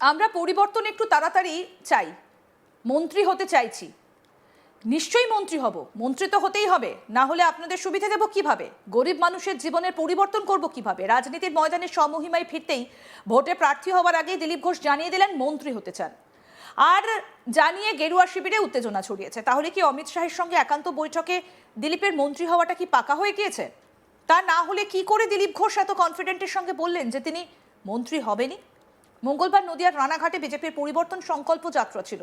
আমরা পরিবর্তন একটু তাড়াতাড়ি চাই। মন্ত্রী হতে চাইছি। নিশ্চয়ই মন্ত্রী হব। মন্ত্রী তো হতেই হবে। না হলে আপনাদের সুবিধা দেব কীভাবে? গরিব মানুষের জীবনের পরিবর্তন করব কীভাবে? রাজনীতির ময়দানে স্বমহিমায় ফিরতেই ভোটে প্রার্থী হওয়ার আগেই দিলীপ ঘোষ জানিয়ে দিলেন মন্ত্রী হতে চান। আর জানিয়ে গেরুয়া শিবিরে উত্তেজনা ছড়িয়েছে। তাহলে কি অমিত শাহের সঙ্গে একান্ত বৈঠকে দিলীপের মন্ত্রী হওয়াটা কি পাকা হয়ে গিয়েছে? তা না হলে কি করে দিলীপ ঘোষ এত কনফিডেন্টের সঙ্গে বললেন যে তিনি মন্ত্রী হবেনই? মঙ্গলবার নদিয়ার রানাঘাটে বিজেপির পরিবর্তন সংকল্প যাত্রা ছিল।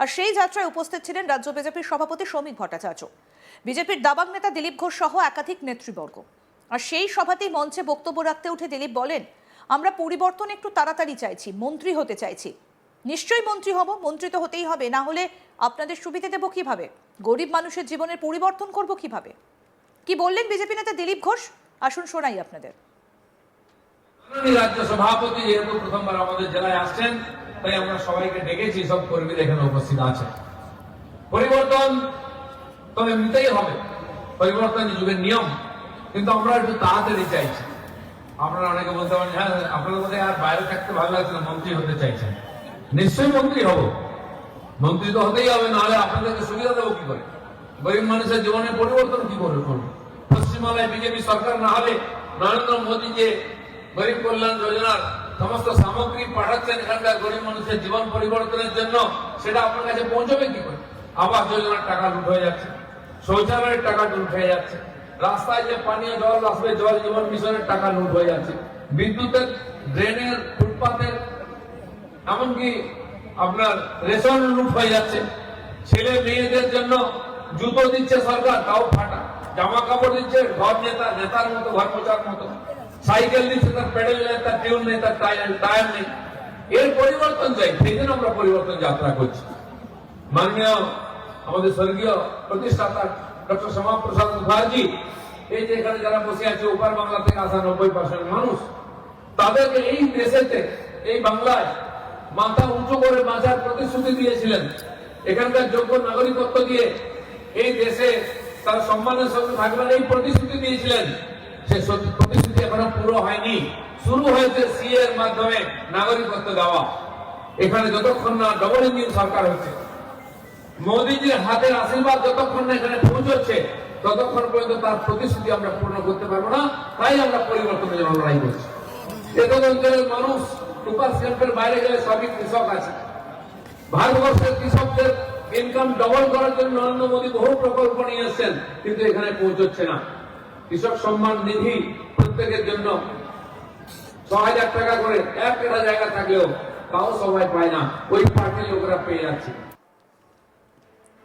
আর সেই যাত্রায় উপস্থিত ছিলেন রাজ্য বিজেপির সভাপতি শ্রমিক ভট্টাচার্য। বিজেপির দাবাং নেতা দিলীপ ঘোষ সহ একাধিক নেতৃবর্গ। আর সেই সভাতেই মঞ্চে বক্তব্য রাখতে উঠে দিলীপ বলেন, আমরা পরিবর্তন একটু তাড়াতাড়ি চাইছি, মন্ত্রী হতে চাইছি। নিশ্চয়ই মন্ত্রী হব, মন্ত্রী তো হতেই হবে, না হলে আপনাদের সুবিধা দেবো কীভাবে? গরিব মানুষের জীবনের পরিবর্তন করব কীভাবে? কি বললেন বিজেপি নেতা দিলীপ ঘোষ? আসুন শোনাই আপনাদের। রাজ্য সভাপতি যেহেতু প্রথমবার আমাদের জেলায় আসছেন, তাই আমরা সবাইকে ডেকেছি, সব এখানে উপস্থিত আছেন। পরিবর্তন তো এমনিতেই হবে। পরিবর্তন যুগের নিয়ম। কিন্তু আমরা একটু তাড়াতাড়ি চাইছি। আপনারা অনেকে বলতে পারেন হ্যাঁ আপনাদের মধ্যে আর বাইরে থাকতে ভালো লাগছে না, মন্ত্রী হতে চাইছেন। নিশ্চয়ই মন্ত্রী হব। মন্ত্রী তো হতেই হবে, নাহলে আপনাদেরকে সুবিধা দেবো কি করে? গরিব মানুষের জীবনের পরিবর্তন কি করে করব? বিজেপি সরকার না হলে নরেন্দ্র মোদী যে গরিব কল্যাণ যোজনার সমস্ত সামগ্রী পাঠাচ্ছেন এখানকার গরিব মানুষের জীবন পরিবর্তনের জন্য, সেটা আপনার কাছে পৌঁছবে কি করে? আবাস যোজনার টাকা লুট হয়ে যাচ্ছে। শৌচালয়ের টাকা লুট হয়ে যাচ্ছে। রাস্তায় যে পানীয় জল, আসবে জল জীবন মিশনের টাকা লুট হয়ে যাচ্ছে। বিদ্যুতের, ড্রেনের, ফুটপাতের, এমনকি আপনার রেশন লুট হয়ে যাচ্ছে। ছেলে মেয়েদের জন্য জুতো দিচ্ছে সরকার, তাও ফাটা। জামা কাপড় দিচ্ছে, ঘর নেতা, নেতার মতো, ঘর পোচার মতো। সাইকেল দিচ্ছে তার পেডেল নেই তার টিউন নেই তার টায়ার টায়ার নেই এর পরিবর্তন চাই সেই জন্য আমরা পরিবর্তন যাত্রা করছি। মাননীয় আমাদের স্বর্গীয় প্রতিষ্ঠাতা ডক্টর শ্যামাপ্রসাদ মুখার্জি, এই যে এখানে যারা বসে আছে, ওপার বাংলা থেকে আসা নব্বই পার্সেন্ট মানুষ, তাদেরকে এই দেশেতে এই বাংলায় মাথা উঁচু করে বাঁচার প্রতিশ্রুতি দিয়েছিলেন। এখানকার যোগ্য নাগরিকত্ব দিয়ে এই দেশে তারা সম্মানের সঙ্গে থাকবেন এই প্রতিশ্রুতি দিয়েছিলেন। সে প্রতিশ্রুতি এখনও পুরো হয়নি। শুরু হয়েছে সি এর মাধ্যমে নাগরিকত্ব দেওয়া। এখানে যতক্ষণ না ডবল ইঞ্জিন সরকার হচ্ছে, মোদীজির হাতের আশীর্বাদ যতক্ষণ না এখানে পৌঁছচ্ছে, ততক্ষণ পর্যন্ত তার প্রতিশ্রুতি আমরা পূর্ণ করতে পারব না। তাই আমরা পরিবর্তনের জন্য লড়াই করছি। এতদ অঞ্চলের মানুষ সুপার ক্যাম্পের বাইরে গেলে সবই কৃষক আছে। ভারতবর্ষের কৃষকদের ইনকাম ডবল করার জন্য নরেন্দ্র মোদী বহু প্রকল্প নিয়ে এসেছেন, কিন্তু এখানে পৌঁছচ্ছে না। কৃষক সম্মান নিধি প্রত্যেকের জন্য ছ হাজার টাকা করে একটা জায়গা থাকলেও তাও সবাই পায় না। ওই পার্টির লোকেরা পেয়ে যাচ্ছে।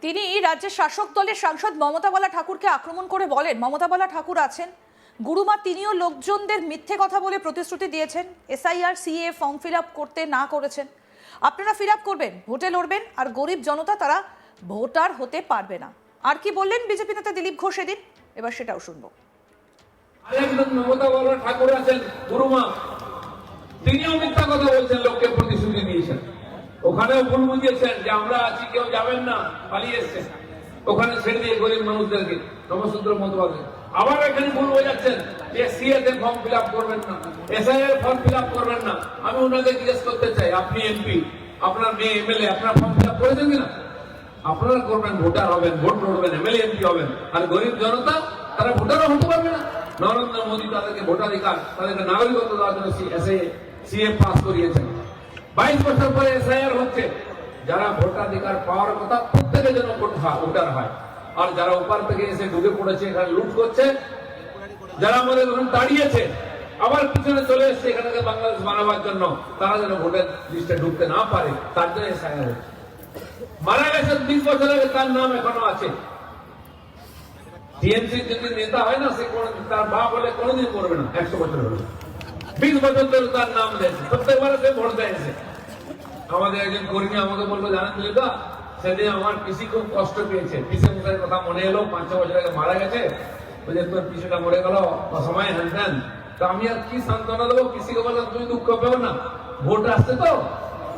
তিনি রাজ্যের শাসক দলের সাংসদ মমতা বালা ঠাকুরকে আক্রমণ করে বলেন মমতা বালা ঠাকুর আছেন। গুরুমা, তিনিও লোকজনদের মিথ্যে কথা বলে প্রতিশ্রুতি দিয়েছেন। এসআইআর, সিএ ফর্ম ফিল করতে না করেছেন। আপনারা ফিল করবেন, ভোটে লড়বেন, আর গরিব জনতা তারা ভোটার হতে পারবে না। আর কি বললেন বিজেপি নেতা দিলীপ ঘোষ এদিন? এবার সেটাও শুনব। আরেকজন মমতা ঠাকুর আছেন গুরুমা। তিনিও মিথ্যা কথা বলছেন, লোককে প্রতিশ্রুতি দিয়েছেন। ওখানেও ভুল বুঝিয়েছেন যে আমরা আছি, কেউ যাবেন না, পালিয়ে এসছেন। ওখানে ছেড়ে দিয়ে গরিব মানুষদেরকে নবসূত্র মতবাদে আবার এখানে ভুল বোঝাচ্ছেন যে ফর্ম ফিল আপ করবেন না এসআই এর ফর্ম ফিল আপ করবেন না। আমি ওনাকে জিজ্ঞেস করতে চাই, আপনি এমপি আপনার মেয়ে এমএলএ আপনার ফর্ম ফিল আপ করেছেন কিনা? আপনারা করবেন, ভোটার হবেন, ভোট লড়বেন এমএলএ এমপি হবেন। আর গরিব জনতা, তারা ভোটারও হতে পারবে না। নরেন্দ্র মোদী তাদেরকে ভোটাধিকার, তাদেরকে নাগরিকত্ব দেওয়ার জন্য এসে সিএ পাস করিয়েছেন। বাইশ বছর পরে এসআইআর হচ্ছে। যারা ভোটাধিকার পাওয়ার কথা প্রত্যেকের জন্য ভোট ভোটার হয়। আর যারা ওপার থেকে এসে ঢুকে পড়েছে, এখানে লুট করছে, যারা আমাদের ওখানে দাঁড়িয়েছে, আবার পিছনে চলে এসছে এখানে বাংলাদেশ বানাবার জন্য, তারা যেন ভোটের লিস্টে ঢুকতে না পারে, তার জন্য এসআইআর হচ্ছে। মারা গেছে বিশ বছর আগে তার নাম এখনও আছে। টিএমসি যদি নেতা হয় না, সে কোন তার বাপ হলে কোনোদিন করবে না, একশো বছর হলে। বিশ বছর ধরে তার নাম দিয়েছে প্রত্যেকবার সে ভোট দিয়েছে আমাদের একজন কর্মী আমাকে বলল, জানেন তো সেদিন আমার পিসি খুব কষ্ট পেয়েছে। পিসে মুখের কথা মনে এলো, পাঁচ বছর আগে মারা গেছে। বলছে, তোর পিসিটা মরে গেল সময় হ্যান ত্যান। তো আমি আর কি সান্ত্বনা দেবো? পিসিকে বললাম, তুমি দুঃখ পেও না। ভোট আসছে তো।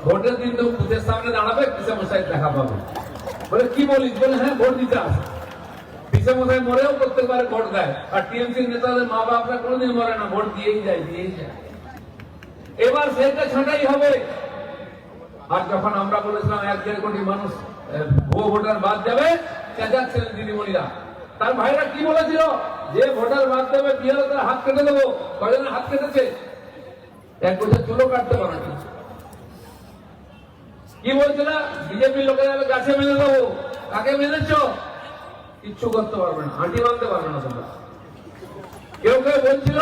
ভোটের দিন তো বুথের সামনে দাঁড়াবে, পিসে মশাই দেখা পাবে। বলে, কি বলিস? বলে হ্যাঁ ভোট দিতে আসে পিসে মশাই মরেও প্রত্যেকবার ভোট দেয় আর টিএমসি নেতাদের মা বাপরা কোনোদিন মরে না, ভোট দিয়েই যায় দিয়েই যায়। এবার সেটা ছাঁটাই হবে। আর যখন আমরা বলেছিলাম এক দেড় কোটি মানুষ ভুয়ো ভোটার বাদ যাবে, চেঁচাচ্ছিলেন দিদিমণিরা তার ভাইরা কি বলেছিল? যে ভোটার বাদ যাবে বিয়ে তার হাত কেটে দেবো। কয়জনের হাত কেটেছে? এক বছর চুলো কাটতে পারে না। কি বলছিল? বিজেপি লোকেরা গাছে মেলে দেবো। কাকে মেলেছ? কিচ্ছু করতে পারবে না, হাঁটি বাঁধতে পারবে না তোমরা। কেউ কেউ বলছিল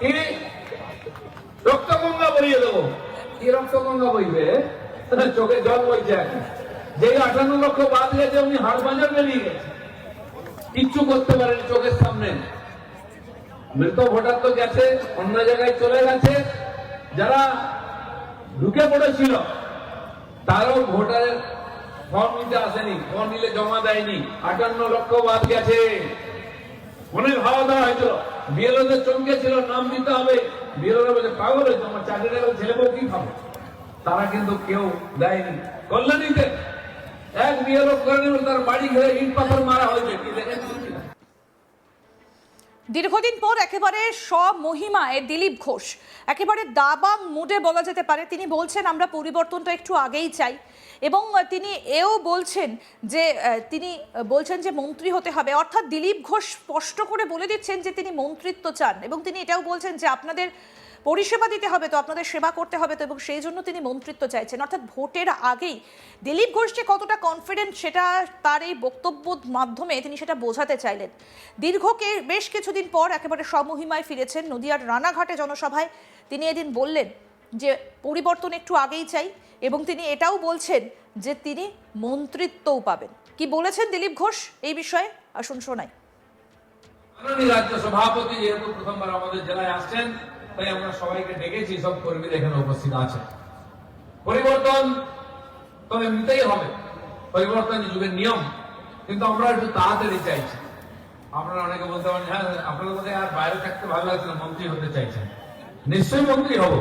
কি রক্তগঙ্গা বইয়ে দেবো। কি রক্তগঙ্গা বইবে? চোখে জল বইছে এখন। যেই আঠান্ন লক্ষ বাদ গেছে, উনি হাট বাজার বেরিয়ে গেছে। কিচ্ছু করতে পারেন চোখের সামনে। মৃত ভোটার তো গেছে, অন্য জায়গায় চলে গেছে। যারা ঢুকে পড়েছিল, তারও ভোটারের ফর্ম নিতে আসেনি, ফর্ম নিলে জমা দেয়নি। আটান্ন লক্ষ বাদ গেছে। অনেক হাওয়া দেওয়া হয়েছিল বিএলওদের চমকে ছিল, নাম দিতে হবে। বিএলওরা বলে পাগল হয়েছে, আমার চাকরি টাকা ছেলে বউ কি খাবে? তারা কিন্তু কেউ দেয়নি। কল্যাণীতে এক বিএলও করে নিল তার বাড়ি ঘিরে ইট পাথর মারা হয়েছে। কি দেখেছেন কিনা? দীর্ঘদিন পর একেবারে স্বমহিমায় দিলীপ ঘোষ। একেবারে দাবাং মুডে বলা যেতে পারে। তিনি বলছেন, আমরা পরিবর্তনটা একটু আগেই চাই। এবং তিনি এও বলছেন যে তিনি বলছেন যে, মন্ত্রী হতে হবে। অর্থাৎ দিলীপ ঘোষ স্পষ্ট করে বলে দিচ্ছেন যে, তিনি মন্ত্রিত্ব চান। এবং তিনি এটাও বলছেন যে, আপনাদের পরিষেবা দিতে হবে তো, আপনাদের সেবা করতে হবে তো, এবং সেই জন্য তিনি মন্ত্রিত্ব চাইছেন। অর্থাৎ ভোটের আগেই দিলীপ ঘোষ যে কতটা কনফিডেন্ট সেটা তার এই বক্তব্যর মাধ্যমে তিনি সেটা বোঝাতে চাইলেন। দীর্ঘকে বেশ কিছুদিন পর একেবারে স্বমহিমায় ফিরেছেন নদিয়ার রানাঘাটে জনসভায়। তিনি এদিন বললেন যে, পরিবর্তন একটু আগেই চাই, এবং তিনি এটাও বলছেন যে, তিনি মন্ত্রিত্বও পাবেন। কি বলেছেন দিলীপ ঘোষ এই বিষয়ে? আসুন শোনাই। রাজ্য সভাপতি যেহেতু প্রথমবার আমাদের জেলায় আসছেন তাই আমরা সবাইকে ডেকেছি, সব কর্মীরা এখানে উপস্থিত আছে পরিবর্তন তবে নিতেই হবে। পরিবর্তন যুগের নিয়ম। কিন্তু আমরা একটু তাড়াতাড়ি চাইছি। আপনারা অনেকে বলতে পারেন হ্যাঁ আপনাদের মধ্যে আর বাইরে থাকতে ভালো লাগছে না, মন্ত্রী হতে চাইছেন। নিশ্চয়ই মন্ত্রী হব।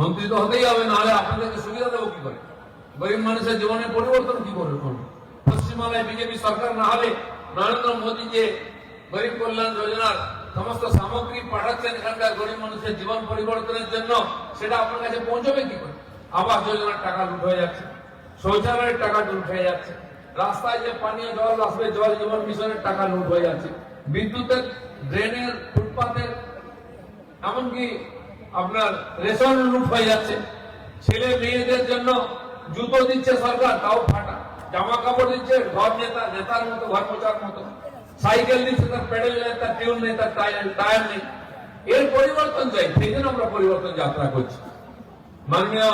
মন্ত্রী তো হতেই হবে, নাহলে আপনাদেরকে সুবিধা দেবো কি করে? গরিব মানুষের জীবনের পরিবর্তন কি করে করব? পশ্চিমবাংলায় বিজেপি সরকার না হলে নরেন্দ্র মোদী যে গরিব কল্যাণ যোজনার সমস্ত সামগ্রী পাঠাচ্ছেন এখানকার গরিব মানুষের জীবন পরিবর্তনের জন্য, সেটা আপনার কাছে পৌঁছবে কি করে? আবাস যোজনার টাকা লুট হয়ে যাচ্ছে। শৌচালয়ের টাকা লুট হয়ে যাচ্ছে। রাস্তায় যে পানীয় জল আসবে, জল জীবন মিশনের টাকা লুট হয়ে যাচ্ছে। বিদ্যুতের, ড্রেনের, ফুটপাতের, এমনকি আপনার রেশন লুট হয়ে যাচ্ছে। ছেলে মেয়েদের জন্য জুতো দিচ্ছে সরকার, তাও ফাটা। জামা কাপড় দিচ্ছে, ঘর নেতা, নেতার মতো, ঘর মোচার মতো। সাইকেল দিচ্ছে তার পেডেল নেই তার টিউন নেই তার টায়ার নেই এর পরিবর্তন চাই, সেই জন্য আমরা পরিবর্তন যাত্রা করছি। মাননীয়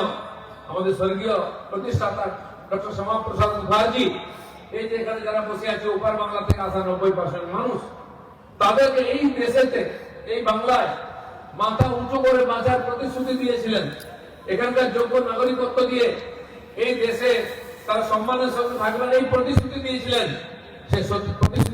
আমাদের স্বর্গীয় প্রতিষ্ঠাতা ডক্টর শ্যামাপ্রসাদ মুখার্জি, এই যে এখানে যারা বসে আছে, ওপার বাংলা থেকে আসা নব্বই পার্সেন্ট মানুষ, তাদেরকে এই দেশেতে, এই বাংলায় মাথা উঁচু করে বাঁচার প্রতিশ্রুতি দিয়েছিলেন। এখানকার যোগ্য নাগরিকত্ব দিয়ে এই দেশে তারা সম্মানের সঙ্গে থাকবেন এই প্রতিশ্রুতি দিয়েছিলেন। সে প্রতিশ্রুতি